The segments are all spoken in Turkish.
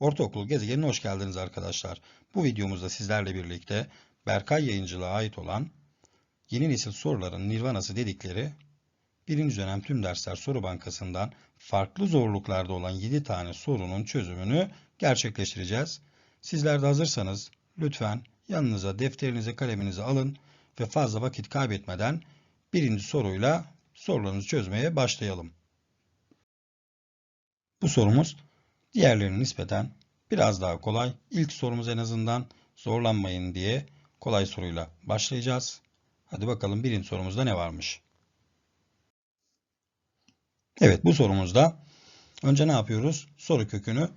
Ortaokul gezegenine hoş geldiniz arkadaşlar. Bu videomuzda sizlerle birlikte Berkay Yayıncılığa ait olan yeni nesil soruların Nirvanası dedikleri birinci dönem tüm dersler soru bankasından farklı zorluklarda olan 7 tane sorunun çözümünü gerçekleştireceğiz. Sizler de hazırsanız lütfen yanınıza defterinizi kaleminizi alın ve fazla vakit kaybetmeden birinci soruyla sorularınızı çözmeye başlayalım. Bu sorumuz diğerlerine nispeten biraz daha kolay. İlk sorumuz en azından zorlanmayın diye kolay soruyla başlayacağız. Hadi bakalım birinci sorumuzda ne varmış? Evet bu sorumuzda önce ne yapıyoruz? Soru kökünü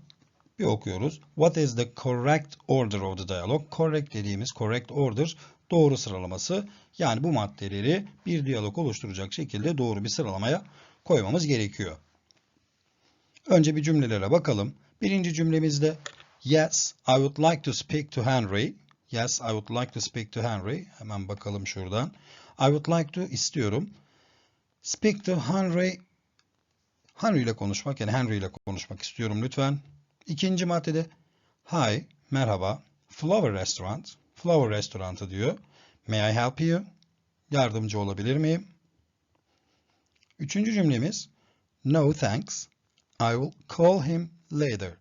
bir okuyoruz. What is the correct order of the dialogue? Correct dediğimiz correct order doğru sıralaması. Yani bu maddeleri bir diyalog oluşturacak şekilde doğru bir sıralamaya koymamız gerekiyor. Önce bir cümlelere bakalım. Birinci cümlemizde Yes, I would like to speak to Henry. Yes, I would like to speak to Henry. Hemen bakalım şuradan. I would like to istiyorum. Speak to Henry. Henry ile konuşmak yani Henry ile konuşmak istiyorum lütfen. İkinci maddede Hi, merhaba. Flower Restaurant. Flower Restaurant'ı diyor. May I help you? Yardımcı olabilir miyim? Üçüncü cümlemiz No thanks. I will call him later.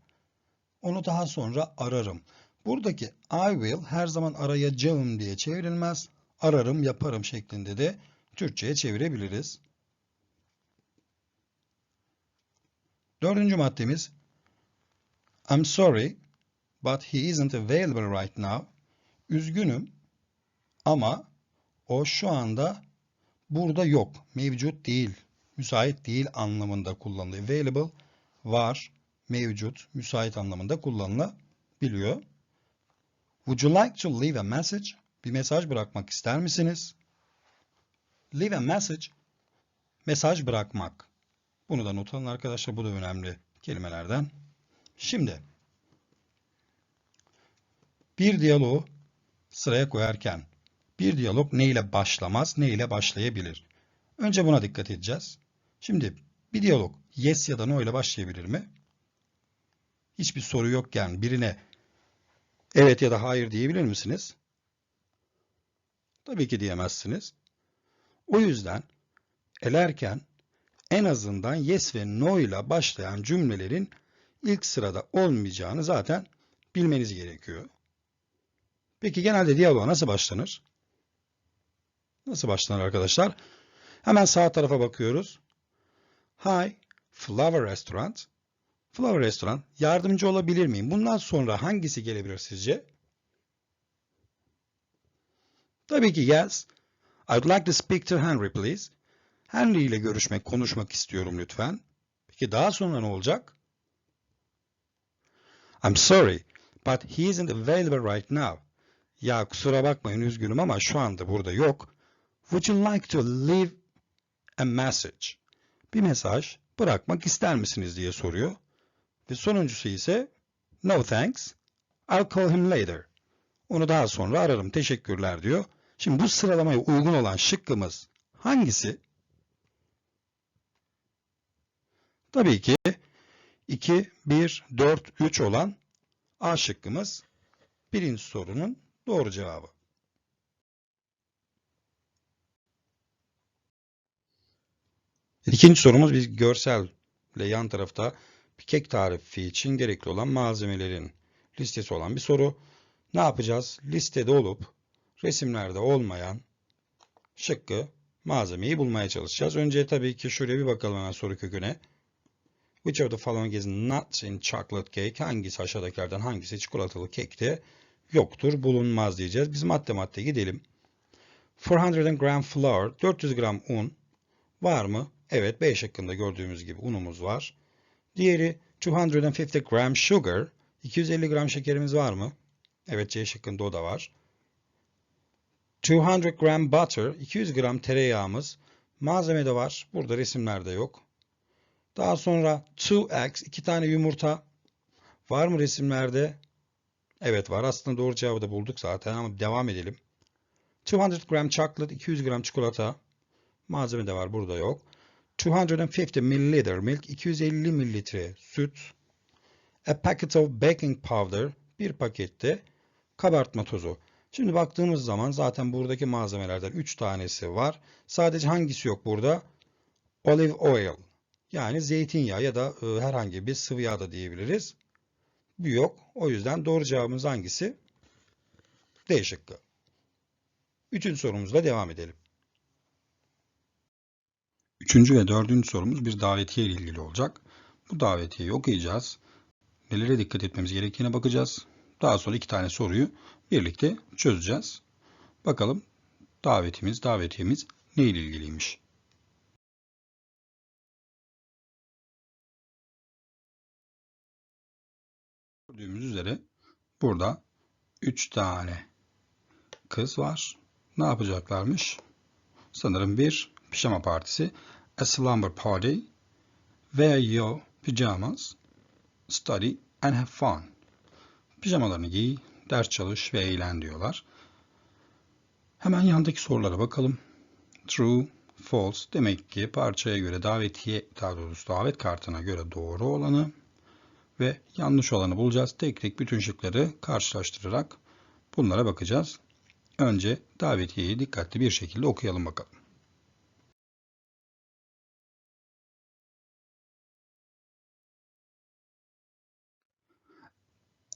Onu daha sonra ararım. Buradaki I will her zaman arayacağım diye çevrilmez. Ararım, yaparım şeklinde de Türkçe'ye çevirebiliriz. Dördüncü maddemiz I'm sorry but he isn't available right now. Üzgünüm ama o şu anda burada yok. Mevcut değil. Müsait değil anlamında kullanılıyor. Available var, mevcut, müsait anlamında kullanılabiliyor. Would you like to leave a message? Bir mesaj bırakmak ister misiniz? Leave a message, mesaj bırakmak. Bunu da not alın arkadaşlar. Bu da önemli kelimelerden. Şimdi bir diyaloğu sıraya koyarken bir diyalog ne ile başlamaz, ne ile başlayabilir? Önce buna dikkat edeceğiz. Şimdi bir diyalog yes ya da no ile başlayabilir mi? Hiçbir soru yokken birine evet ya da hayır diyebilir misiniz? Tabii ki diyemezsiniz. O yüzden elerken en azından yes ve no ile başlayan cümlelerin ilk sırada olmayacağını zaten bilmeniz gerekiyor. Peki genelde diyaloğa nasıl başlanır? Nasıl başlanır arkadaşlar? Hemen sağ tarafa bakıyoruz. Hi, Flower Restaurant. Flower Restaurant, yardımcı olabilir miyim? Bundan sonra hangisi gelebilir sizce? Tabii ki yes. I'd like to speak to Henry please. Henry ile görüşmek, konuşmak istiyorum lütfen. Peki daha sonra ne olacak? I'm sorry, but he isn't available right now. Ya kusura bakmayın üzgünüm ama şu anda burada yok. Would you like to leave a message? Bir mesaj bırakmak ister misiniz diye soruyor. Ve sonuncusu ise no thanks. I'll call him later. Onu daha sonra ararım. Teşekkürler diyor. Şimdi bu sıralamaya uygun olan şıkkımız hangisi? Tabii ki 2, 1, 4, 3 olan A şıkkımız birinci sorunun doğru cevabı. İkinci sorumuz bir görselle yan tarafta bir kek tarifi için gerekli olan malzemelerin listesi olan bir soru. Ne yapacağız? Listede olup resimlerde olmayan şıkkı malzemeyi bulmaya çalışacağız. Önce tabii ki şuraya bir bakalım hemen soru köküne. Which of the following is not in chocolate cake? Hangisi aşağıdakilerden hangisi çikolatalı kekte yoktur, bulunmaz diyeceğiz. Biz madde madde gidelim. 400 gram flour, 400 gram un var mı? Evet, B şıkkında gördüğümüz gibi unumuz var. Diğeri 250 gram sugar, 250 gram şekerimiz var mı? Evet, C şıkkında o da var. 200 gram butter, 200 gram tereyağımız. Malzemede var, burada resimlerde yok. Daha sonra 2 eggs, 2 tane yumurta. Var mı resimlerde? Evet var. Aslında doğru cevabı da bulduk zaten ama devam edelim. 200 gram chocolate, 200 gram çikolata. Malzeme de var, burada yok. 250 milliliter milk, 250 mililitre süt. A packet of baking powder. Bir pakette kabartma tozu. Şimdi baktığımız zaman zaten buradaki malzemelerden 3 tanesi var. Sadece hangisi yok burada? Olive oil. Yani zeytinyağı ya da e, herhangi bir sıvı yağ da diyebiliriz. Bu yok. O yüzden doğru cevabımız hangisi? D şıkkı. Üçüncü sorumuzla devam edelim. Üçüncü ve dördüncü sorumuz bir davetiye ile ilgili olacak. Bu davetiyeyi okuyacağız. Nelere dikkat etmemiz gerektiğine bakacağız. Daha sonra iki tane soruyu birlikte çözeceğiz. Bakalım davetimiz, davetiyemiz ne ile ilgiliymiş? Gördüğümüz üzere burada üç tane kız var. Ne yapacaklarmış? Sanırım bir pijama partisi. A slumber party. Wear your pajamas. Study and have fun. Pijamalarını giy, ders çalış ve eğlen diyorlar. Hemen yandaki sorulara bakalım. True, false demek ki parçaya göre davetiye, daha doğrusu davet kartına göre doğru olanı ve yanlış olanı bulacağız. Tek tek bütün şıkları karşılaştırarak bunlara bakacağız. Önce davetiyeyi dikkatli bir şekilde okuyalım bakalım.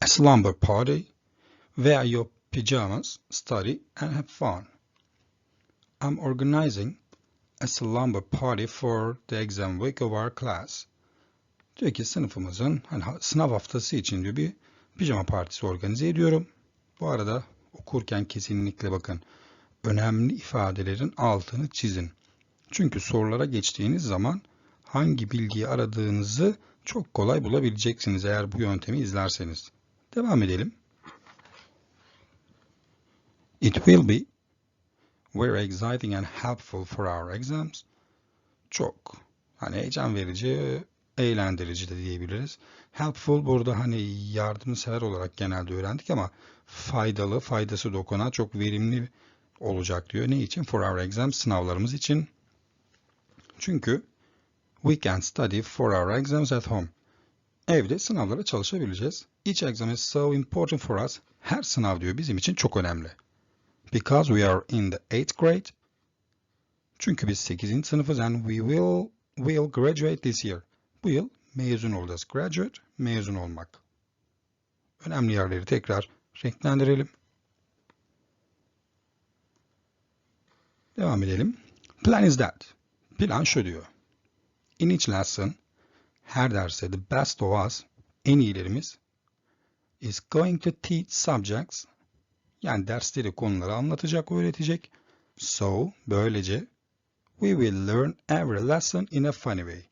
Slumber party. Wear your pajamas, study and have fun. I'm organizing a slumber party for the exam week of our class. Diyor ki sınıfımızın hani sınav haftası için diyor bir pijama partisi organize ediyorum. Bu arada okurken kesinlikle bakın önemli ifadelerin altını çizin. Çünkü sorulara geçtiğiniz zaman hangi bilgiyi aradığınızı çok kolay bulabileceksiniz eğer bu yöntemi izlerseniz. Devam edelim. It will be very exciting and helpful for our exams. Çok hani heyecan verici, eğlendirici de diyebiliriz. Helpful burada hani yardımsever olarak genelde öğrendik ama faydalı, faydası dokunan, çok verimli olacak diyor. Ne için? For our exams, sınavlarımız için. Çünkü we can study for our exams at home. Evde sınavlara çalışabileceğiz. Each exam is so important for us. Her sınav diyor bizim için çok önemli. Because we are in the 8th grade. Çünkü biz 8. sınıfız and we will will graduate this year. Bu yıl mezun olacağız. Graduate, mezun olmak. Önemli yerleri tekrar renklendirelim. Devam edelim. Plan is that. Plan şu diyor. In each lesson, her derste the best of us, en iyilerimiz, is going to teach subjects, yani dersleri konuları anlatacak, öğretecek. So, böylece, we will learn every lesson in a funny way.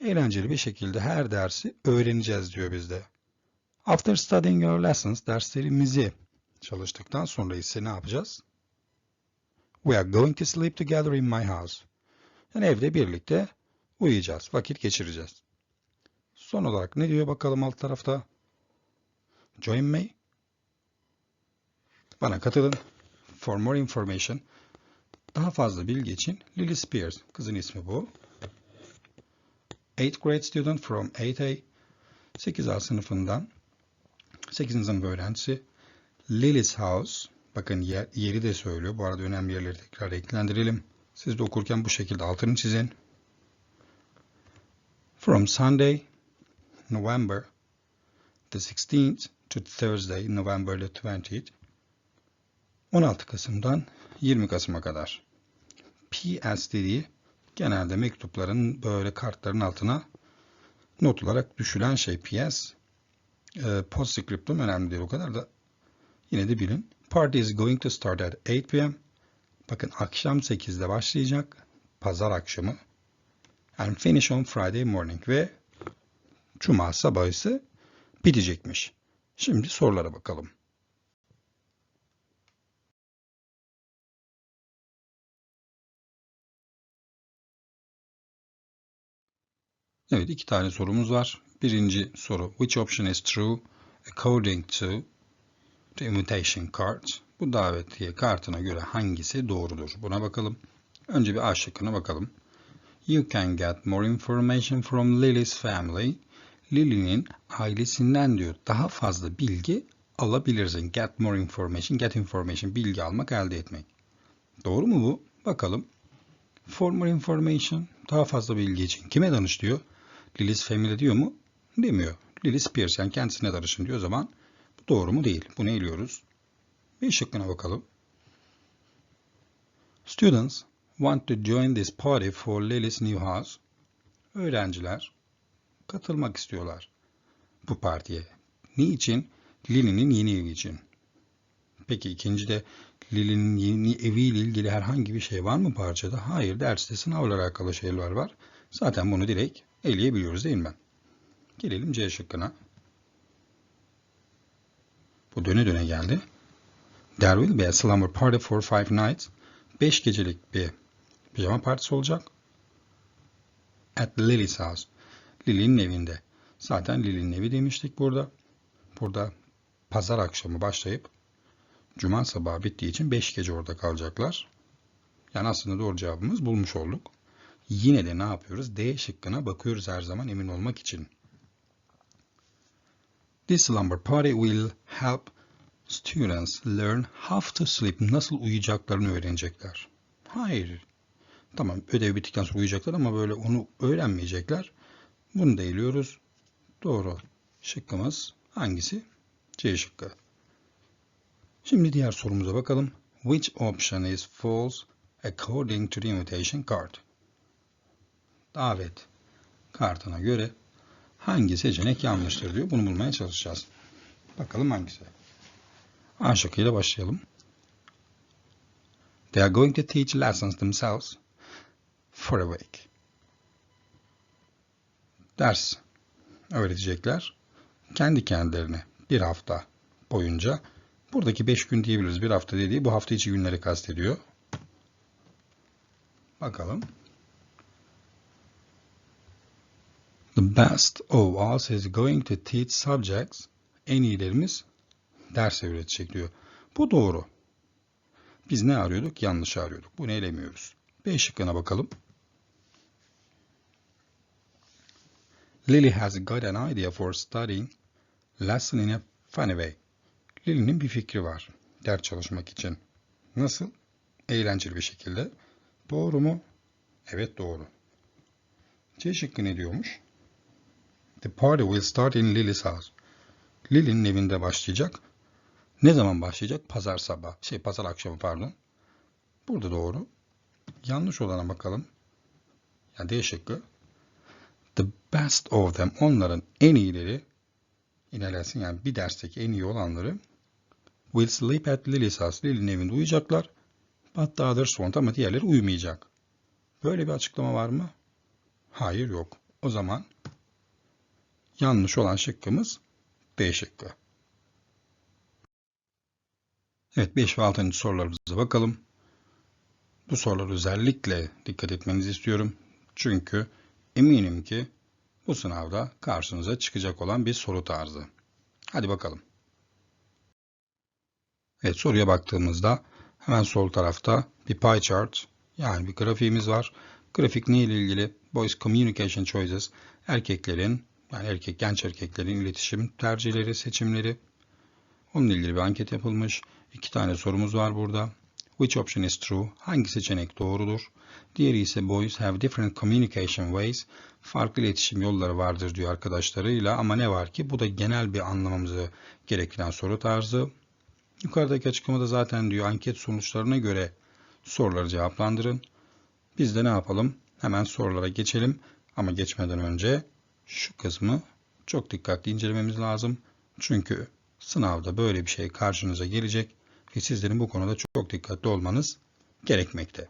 Eğlenceli bir şekilde her dersi öğreneceğiz diyor bizde. After studying your lessons, derslerimizi çalıştıktan sonra ise ne yapacağız? We are going to sleep together in my house. Yani evde birlikte uyuyacağız, vakit geçireceğiz. Son olarak ne diyor bakalım alt tarafta? Join me. Bana katılın. For more information. Daha fazla bilgi için Lily Spears. Kızın ismi bu. 8th grade student from 8A. 8A sınıfından 8. sınıf öğrencisi. Lily's House. Bakın yer, yeri de söylüyor. Bu arada önemli yerleri tekrar eklendirelim. Siz de okurken bu şekilde altını çizin. From Sunday, November the 16th to Thursday, November the 20th. 16 Kasım'dan 20 Kasım'a kadar. PS dediği genelde mektupların böyle kartların altına not olarak düşülen şey PS. E, postscriptum önemli değil o kadar da yine de bilin. Party is going to start at 8 p.m. Bakın akşam 8'de başlayacak. Pazar akşamı. And finish on Friday morning. Ve Cuma sabahı ise bitecekmiş. Şimdi sorulara bakalım. Evet iki tane sorumuz var. Birinci soru. Which option is true according to the invitation card? Bu davetiye kartına göre hangisi doğrudur? Buna bakalım. Önce bir A şıkkına bakalım. You can get more information from Lily's family. Lily'nin ailesinden diyor daha fazla bilgi alabilirsin. Get more information, get information, bilgi almak, elde etmek. Doğru mu bu? Bakalım. For more information, daha fazla bilgi için kime danış diyor? Lily's family diyor mu? Demiyor. Lily Spears yani kendisine danışın diyor o zaman. Bu doğru mu değil. Bunu eliyoruz. Bir şıkkına bakalım. Students want to join this party for Lily's new house. Öğrenciler katılmak istiyorlar bu partiye. Niçin? Lily'nin yeni evi için. Peki ikinci de Lily'nin yeni eviyle ilgili herhangi bir şey var mı parçada? Hayır, derste sınavla alakalı şeyler var. Zaten bunu direkt eleyebiliyoruz değil mi? Gelelim C şıkkına. Bu döne döne geldi. There will be a slumber party for five nights. Beş gecelik bir pijama partisi olacak. At Lily's house. Lily'nin evinde. Zaten Lily'nin evi demiştik burada. Burada pazar akşamı başlayıp cuma sabahı bittiği için 5 gece orada kalacaklar. Yani aslında doğru cevabımız bulmuş olduk. Yine de ne yapıyoruz? D şıkkına bakıyoruz her zaman emin olmak için. This slumber party will help students learn how to sleep. Nasıl uyuyacaklarını öğrenecekler. Hayır. Tamam ödev bittikten sonra uyuyacaklar ama böyle onu öğrenmeyecekler. Bunu da eliyoruz. Doğru şıkkımız hangisi? C şıkkı. Şimdi diğer sorumuza bakalım. Which option is false according to the invitation card? Davet kartına göre hangi seçenek yanlıştır diyor. Bunu bulmaya çalışacağız. Bakalım hangisi? A şıkkıyla başlayalım. They are going to teach lessons themselves for a week. Ders öğretecekler. Kendi kendilerine bir hafta boyunca buradaki beş gün diyebiliriz. Bir hafta dediği bu hafta içi günleri kastediyor. Bakalım. The best of us is going to teach subjects. En iyilerimiz ders öğretecek diyor. Bu doğru. Biz ne arıyorduk? Yanlış arıyorduk. Bunu elemiyoruz. B şıkkına bakalım. Lily has got an idea for studying lesson in a funny way. Lily'nin bir fikri var ders çalışmak için. Nasıl? Eğlenceli bir şekilde. Doğru mu? Evet doğru. C şıkkı ne diyormuş? The party will start in Lily's house. Lily'nin evinde başlayacak. Ne zaman başlayacak? Pazar sabah. Şey pazar akşamı pardon. Burada doğru. Yanlış olana bakalım. Yani D şıkkı. The best of them. Onların en iyileri ilerlesin yani bir dersteki en iyi olanları will sleep at Lily's house. Lily'nin evinde uyuyacaklar. But the others won't ama diğerleri uyumayacak. Böyle bir açıklama var mı? Hayır yok. O zaman yanlış olan şıkkımız B şıkkı. Evet 5 ve 6. sorularımıza bakalım. Bu sorular özellikle dikkat etmenizi istiyorum. Çünkü eminim ki bu sınavda karşınıza çıkacak olan bir soru tarzı. Hadi bakalım. Evet soruya baktığımızda hemen sol tarafta bir pie chart yani bir grafiğimiz var. Grafik ne ile ilgili? Boys Communication Choices erkeklerin yani erkek genç erkeklerin iletişim tercihleri, seçimleri. Onunla ilgili bir anket yapılmış. İki tane sorumuz var burada. Which option is true? Hangi seçenek doğrudur? Diğeri ise boys have different communication ways. Farklı iletişim yolları vardır diyor arkadaşlarıyla ama ne var ki bu da genel bir anlamamızı gerektiren soru tarzı. Yukarıdaki açıklamada zaten diyor anket sonuçlarına göre soruları cevaplandırın. Biz de ne yapalım? Hemen sorulara geçelim. Ama geçmeden önce şu kısmı çok dikkatli incelememiz lazım. Çünkü sınavda böyle bir şey karşınıza gelecek sizlerin bu konuda çok dikkatli olmanız gerekmekte.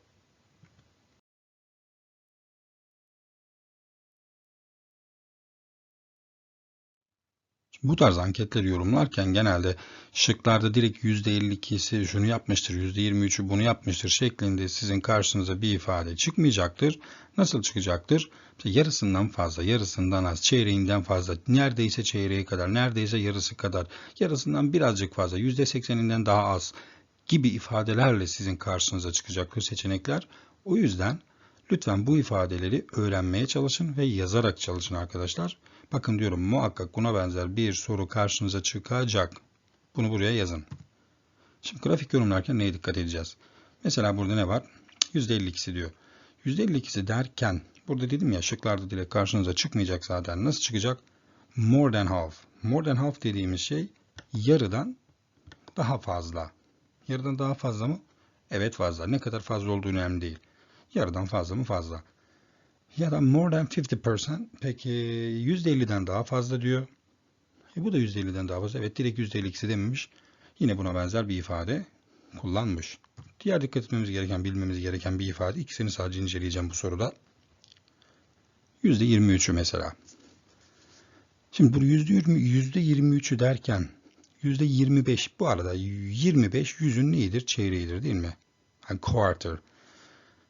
Bu tarz anketleri yorumlarken genelde şıklarda direkt %52'si şunu yapmıştır, %23'ü bunu yapmıştır şeklinde sizin karşınıza bir ifade çıkmayacaktır. Nasıl çıkacaktır? İşte yarısından fazla, yarısından az, çeyreğinden fazla, neredeyse çeyreğe kadar, neredeyse yarısı kadar, yarısından birazcık fazla, %80'inden daha az gibi ifadelerle sizin karşınıza çıkacaktır seçenekler. O yüzden lütfen bu ifadeleri öğrenmeye çalışın ve yazarak çalışın arkadaşlar. Bakın diyorum muhakkak buna benzer bir soru karşınıza çıkacak. Bunu buraya yazın. Şimdi grafik yorumlarken neye dikkat edeceğiz? Mesela burada ne var? %52'si diyor. %52'si derken burada dedim ya şıklarda direkt karşınıza çıkmayacak zaten. Nasıl çıkacak? More than half. More than half dediğimiz şey yarıdan daha fazla. Yarıdan daha fazla mı? Evet fazla. Ne kadar fazla olduğu önemli değil. Yarıdan fazla mı? Fazla. Ya da more than 50%. Peki %50'den daha fazla diyor. E bu da %50'den daha fazla. Evet direkt %52'si dememiş. Yine buna benzer bir ifade kullanmış. Diğer dikkat etmemiz gereken, bilmemiz gereken bir ifade. İkisini sadece inceleyeceğim bu soruda. %23'ü mesela. Şimdi bu %20, %23'ü derken %25 bu arada 25 yüzün neyidir? Çeyreğidir değil mi? Yani quarter.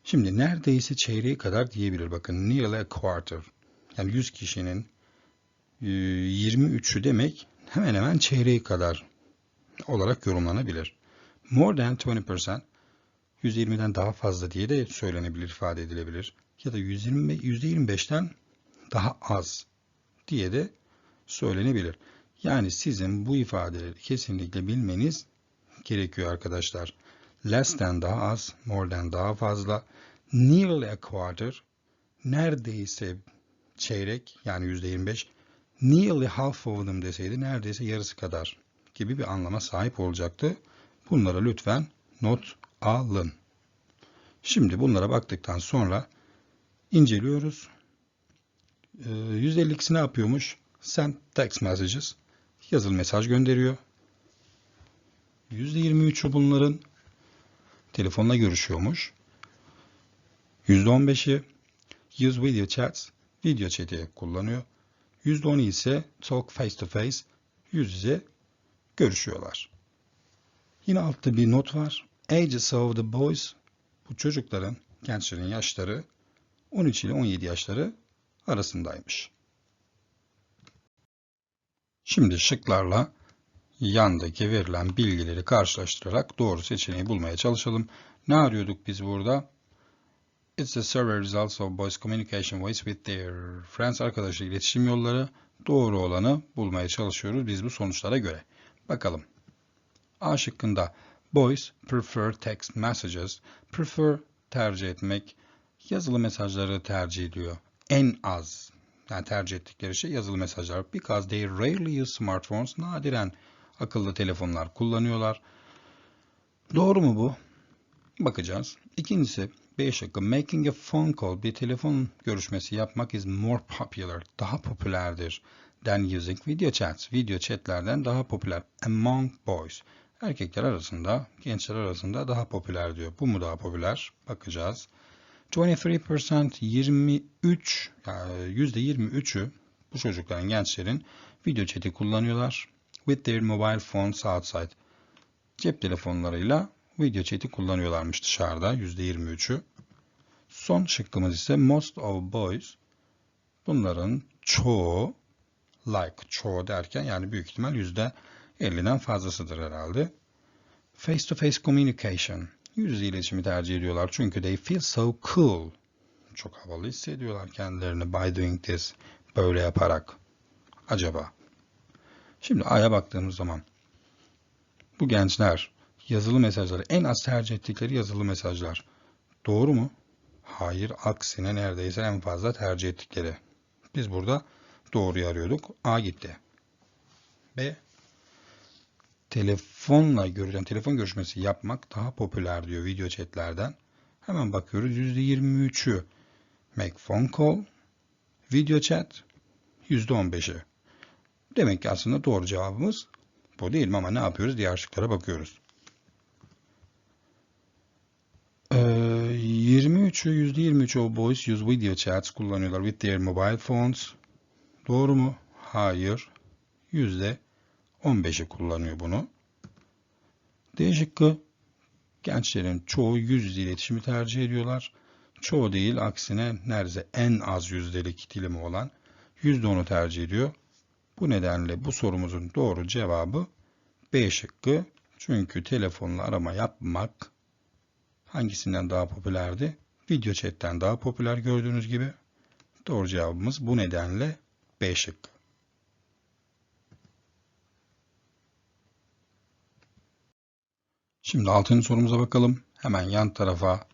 Şimdi neredeyse çeyreği kadar diyebilir. Bakın nearly a quarter. Yani 100 kişinin 23'ü demek hemen hemen çeyreği kadar olarak yorumlanabilir. More than 20% 120'den daha fazla diye de söylenebilir, ifade edilebilir. Ya da 120, %25'ten daha az diye de söylenebilir. Yani sizin bu ifadeleri kesinlikle bilmeniz gerekiyor arkadaşlar. Less than daha az, more than daha fazla. Nearly a quarter, neredeyse çeyrek yani %25. Nearly half of them deseydi neredeyse yarısı kadar gibi bir anlama sahip olacaktı. Bunlara lütfen not alın. Şimdi bunlara baktıktan sonra inceliyoruz. %52'si ne yapıyormuş? Send text messages. Yazılı mesaj gönderiyor. %23'ü bunların telefonla görüşüyormuş. %15'i use video chats, video chat'i kullanıyor. %10'u ise talk face to face, yüz yüze görüşüyorlar. Yine altta bir not var. Ages of the boys, bu çocukların, gençlerin yaşları 13 ile 17 yaşları arasındaymış. Şimdi şıklarla yandaki verilen bilgileri karşılaştırarak doğru seçeneği bulmaya çalışalım. Ne arıyorduk biz burada? It's the survey results of boys communication ways with their friends. Arkadaşlar iletişim yolları doğru olanı bulmaya çalışıyoruz biz bu sonuçlara göre. Bakalım. A şıkkında boys prefer text messages. Prefer tercih etmek. Yazılı mesajları tercih ediyor. En az yani tercih ettikleri şey yazılı mesajlar. Because they rarely use smartphones. Nadiren akıllı telefonlar kullanıyorlar. Doğru mu bu? Bakacağız. İkincisi B şıkkı. Making a phone call. Bir telefon görüşmesi yapmak is more popular. Daha popülerdir. Than using video chats. Video chatlerden daha popüler. Among boys. Erkekler arasında, gençler arasında daha popüler diyor. Bu mu daha popüler? Bakacağız. 23% 23 yani %23'ü bu çocukların gençlerin video chat'i kullanıyorlar. With their mobile phones outside. Cep telefonlarıyla video chat'i kullanıyorlarmış dışarıda %23'ü. Son şıkkımız ise most of boys. Bunların çoğu like çoğu derken yani büyük ihtimal %50'den fazlasıdır herhalde. Face to face communication. Yüz yüze iletişimi tercih ediyorlar çünkü they feel so cool. Çok havalı hissediyorlar kendilerini by doing this. Böyle yaparak. Acaba? Şimdi A'ya baktığımız zaman bu gençler yazılı mesajları en az tercih ettikleri yazılı mesajlar. Doğru mu? Hayır. Aksine neredeyse en fazla tercih ettikleri. Biz burada doğruyu arıyorduk. A gitti. B telefonla görülen telefon görüşmesi yapmak daha popüler diyor video chatlerden. Hemen bakıyoruz %23'ü make phone call, video chat %15'i. Demek ki aslında doğru cevabımız bu değil mi ama ne yapıyoruz? Diğer şıklara bakıyoruz. Ee, 23'ü %23 of boys use video chats kullanıyorlar with their mobile phones. Doğru mu? Hayır. Yüzde 15'i kullanıyor bunu. D şıkkı gençlerin çoğu yüz yüze iletişimi tercih ediyorlar. Çoğu değil aksine neredeyse en az yüzdelik dilimi olan %10'u tercih ediyor. Bu nedenle bu sorumuzun doğru cevabı B şıkkı. Çünkü telefonla arama yapmak hangisinden daha popülerdi? Video chatten daha popüler gördüğünüz gibi. Doğru cevabımız bu nedenle B şıkkı. Şimdi altıncı sorumuza bakalım. Hemen yan tarafa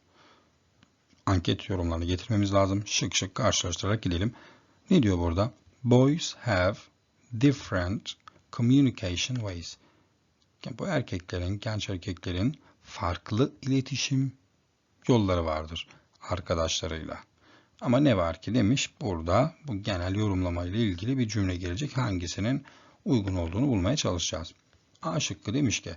anket yorumlarını getirmemiz lazım. Şık şık karşılaştırarak gidelim. Ne diyor burada? Boys have different communication ways. Yani bu erkeklerin, genç erkeklerin farklı iletişim yolları vardır arkadaşlarıyla. Ama ne var ki demiş burada bu genel yorumlama ile ilgili bir cümle gelecek. Hangisinin uygun olduğunu bulmaya çalışacağız. A şıkkı demiş ki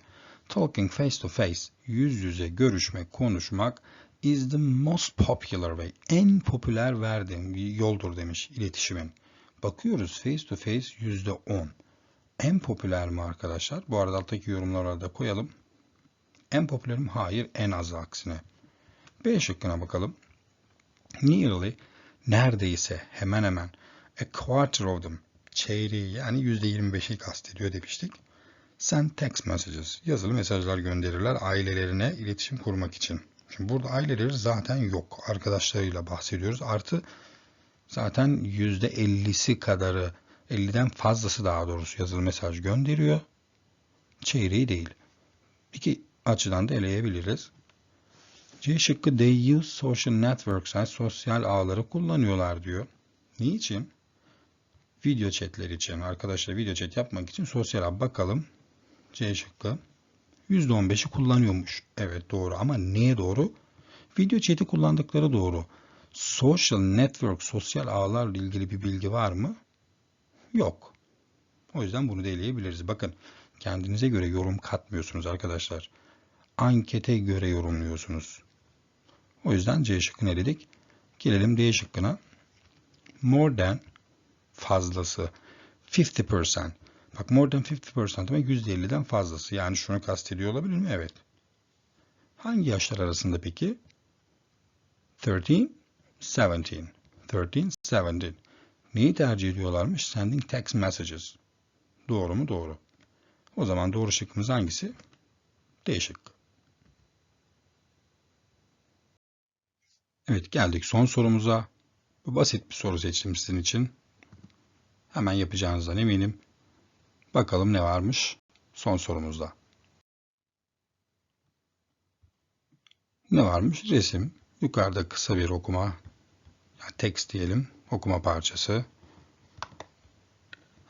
Talking face to face, yüz yüze görüşmek, konuşmak is the most popular way. En popüler verdiğim yoldur demiş iletişimin. Bakıyoruz face to face yüzde on. En popüler mi arkadaşlar? Bu arada alttaki yorumlara da koyalım. En popüler mi? Hayır, en az aksine. B şıkkına bakalım. Nearly, neredeyse, hemen hemen. A quarter of them, çeyreği yani yüzde yirmi beşi kastediyor demiştik. Send text messages, yazılı mesajlar gönderirler ailelerine iletişim kurmak için. Şimdi burada aileleri zaten yok. Arkadaşlarıyla bahsediyoruz. Artı zaten yüzde ellisi kadarı, 50'den fazlası daha doğrusu yazılı mesaj gönderiyor. Çeyreği değil. İki açıdan da eleyebiliriz. C şıkkı they use social networks yani sosyal ağları kullanıyorlar diyor. Niçin? Video chatler için, arkadaşlar video chat yapmak için sosyal ağ bakalım. C şıkkı. %15'i kullanıyormuş. Evet doğru ama neye doğru? Video chat'i kullandıkları doğru. Social network, sosyal ağlarla ilgili bir bilgi var mı? Yok. O yüzden bunu da eleyebiliriz. Bakın kendinize göre yorum katmıyorsunuz arkadaşlar. Ankete göre yorumluyorsunuz. O yüzden C şıkkını eledik. Gelelim D şıkkına. More than fazlası. 50%. Bak more than 50% demek %50'den fazlası. Yani şunu kastediyor olabilir mi? Evet. Hangi yaşlar arasında peki? 13, 17. 13, 17. Neyi tercih ediyorlarmış? Sending text messages. Doğru mu? Doğru. O zaman doğru şıkkımız hangisi? D şıkkı. Evet geldik son sorumuza. Bu basit bir soru seçtim sizin için. Hemen yapacağınızdan eminim. Bakalım ne varmış son sorumuzda. Ne varmış? Resim. Yukarıda kısa bir okuma. Text diyelim. Okuma parçası.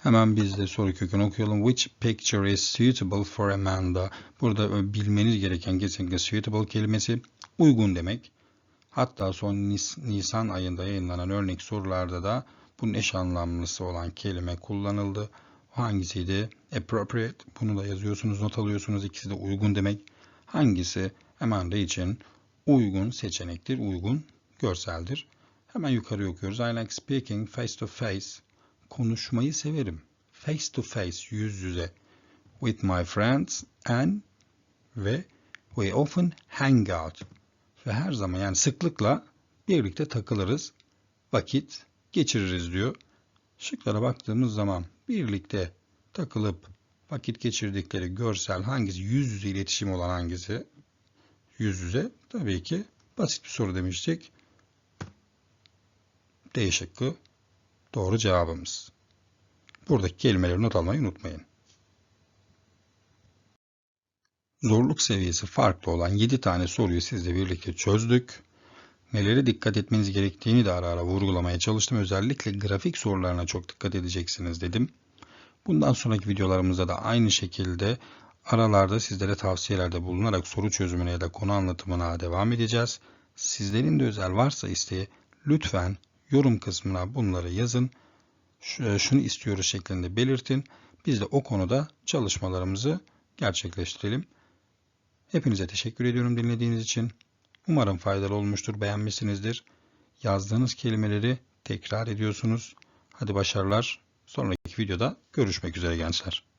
Hemen biz de soru kökünü okuyalım. Which picture is suitable for Amanda? Burada bilmeniz gereken kesinlikle suitable kelimesi uygun demek. Hatta son Nisan ayında yayınlanan örnek sorularda da bunun eş anlamlısı olan kelime kullanıldı. Hangisiydi? Appropriate. Bunu da yazıyorsunuz, not alıyorsunuz. İkisi de uygun demek. Hangisi Amanda için uygun seçenektir, uygun görseldir. Hemen yukarı okuyoruz. I like speaking face to face. Konuşmayı severim. Face to face, yüz yüze. With my friends and ve we often hang out. Ve her zaman yani sıklıkla birlikte takılırız. Vakit geçiririz diyor. Şıklara baktığımız zaman birlikte takılıp vakit geçirdikleri görsel hangisi yüz yüze iletişim olan hangisi yüz yüze tabii ki basit bir soru demiştik. D şıkkı doğru cevabımız. Buradaki kelimeleri not almayı unutmayın. Zorluk seviyesi farklı olan 7 tane soruyu sizle birlikte çözdük. Nelere dikkat etmeniz gerektiğini de ara ara vurgulamaya çalıştım. Özellikle grafik sorularına çok dikkat edeceksiniz dedim. Bundan sonraki videolarımızda da aynı şekilde aralarda sizlere tavsiyelerde bulunarak soru çözümüne ya da konu anlatımına devam edeceğiz. Sizlerin de özel varsa isteği lütfen yorum kısmına bunları yazın. Şunu istiyoruz şeklinde belirtin. Biz de o konuda çalışmalarımızı gerçekleştirelim. Hepinize teşekkür ediyorum dinlediğiniz için. Umarım faydalı olmuştur, beğenmişsinizdir. Yazdığınız kelimeleri tekrar ediyorsunuz. Hadi başarılar. Sonraki videoda görüşmek üzere gençler.